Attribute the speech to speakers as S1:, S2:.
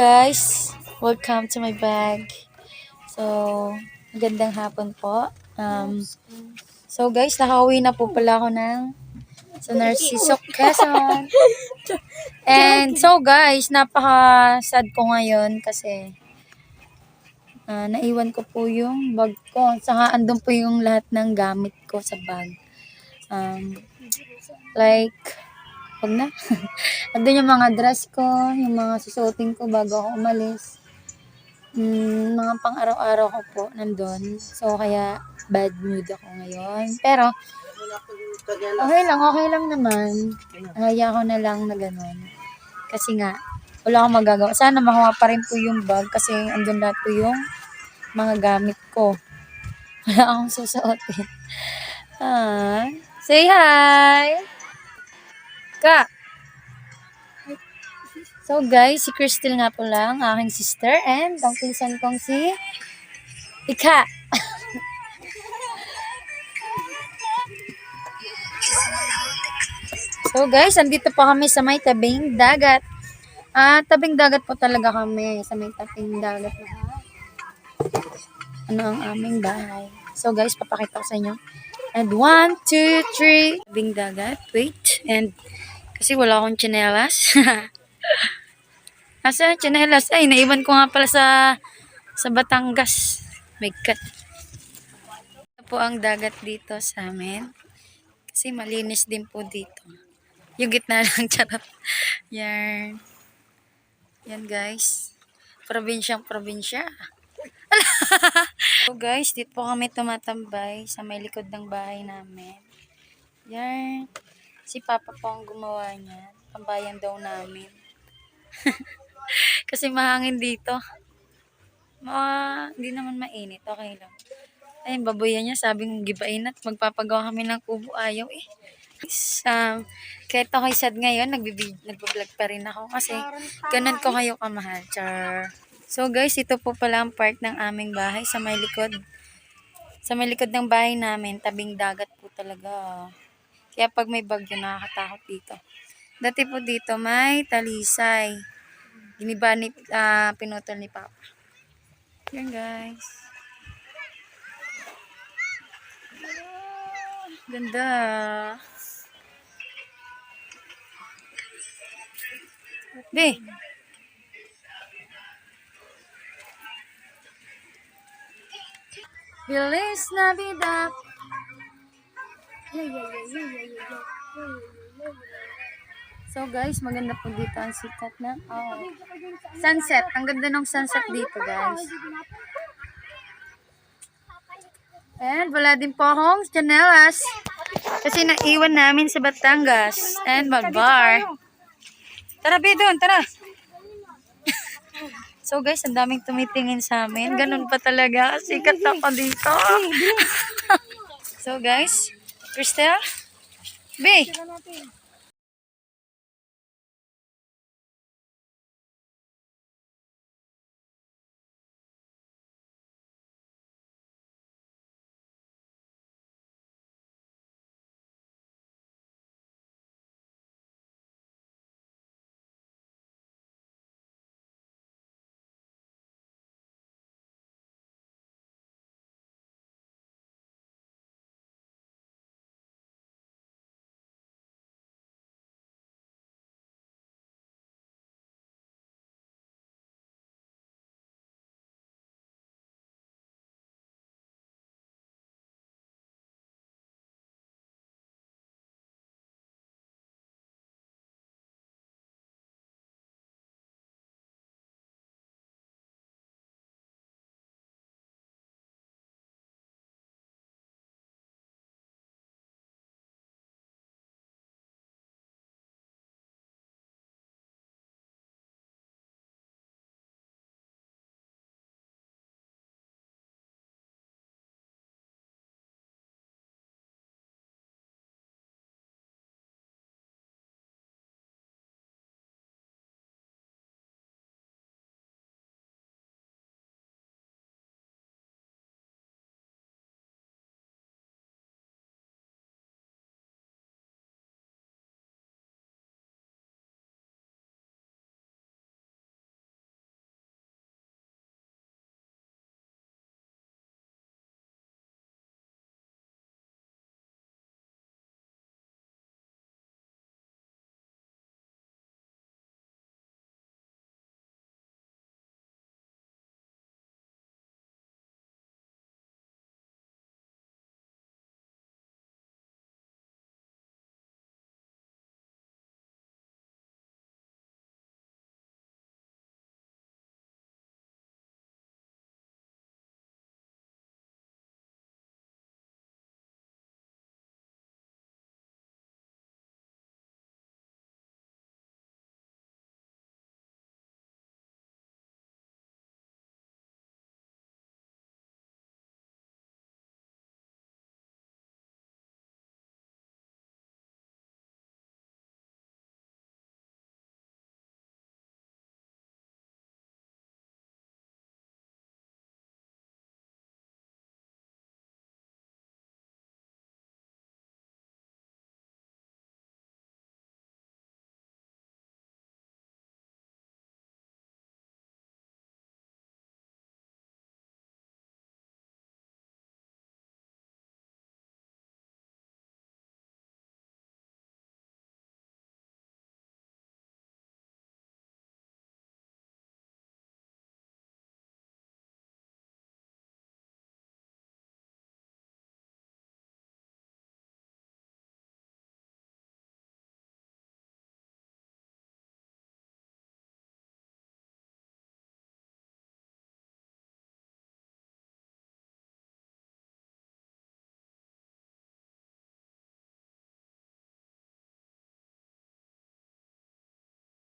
S1: guys, welcome to my bag. So, magandang hapon po. Um, so guys, nakauwi na po pala ako ng sa Narciso, Quezon. And so guys, napaka-sad ko ngayon kasi ah, naiwan ko po yung bag ko. Saka andun po yung lahat ng gamit ko sa bag. Um, like, wag na. andun yung mga dress ko, yung mga susuotin ko bago ako umalis. Mm, mga pang araw-araw ko po nandun. So, kaya bad mood ako ngayon. Pero, okay lang, okay lang naman. Haya ko na lang na ganun. Kasi nga, wala akong magagawa. Sana makuha pa rin po yung bag kasi andun lahat po yung mga gamit ko. Wala akong susuotin. Ah, say hi! Ka! So guys, si Crystal nga po lang, aking sister, and ang pinsan kong si Ika. so guys, andito po kami sa may tabing dagat. Ah, tabing dagat po talaga kami sa may tabing dagat na ano ang aming bahay. So guys, papakita ko sa inyo. And one, two, three. Tabing dagat. Wait. And kasi wala akong tsinelas. Asa yung tsinelas? Ay, naiwan ko nga pala sa sa Batangas. My God. Ito po ang dagat dito sa amin. Kasi malinis din po dito. Yung gitna lang, charot. Yan. Yan guys. Probinsyang probinsya. so guys, dito po kami tumatambay sa may likod ng bahay namin. Yan. Si Papa po ang gumawa niya. Tambayan daw namin. Kasi mahangin dito. Mga, hindi naman mainit. Okay lang. Ayun, baboyan niya. Sabi ng gibain at magpapagawa kami ng kubo. Ayaw eh. Um, kahit ako'y sad ngayon, nagbibig, nagbablog pa rin ako kasi ganun ko kayo kamahal. Char. So guys, ito po pala ang part ng aming bahay sa may likod. Sa may likod ng bahay namin, tabing dagat po talaga. Kaya pag may bagyo, nakakatakot dito. Dati po dito may talisay. Giniba ni, ah, pinutol ni Papa. Yan guys. Ganda. Be. Feliz Navidad. Yeah, So guys, maganda po dito ang sikat na oh, sunset. Ang ganda ng sunset dito guys. And wala din po akong chanelas. Kasi naiwan namin sa Batangas. And mag-bar. Tara, be, doon, tara. so guys, ang daming tumitingin sa amin. Ganun pa talaga. Sikat ako dito. so guys, Christel, be,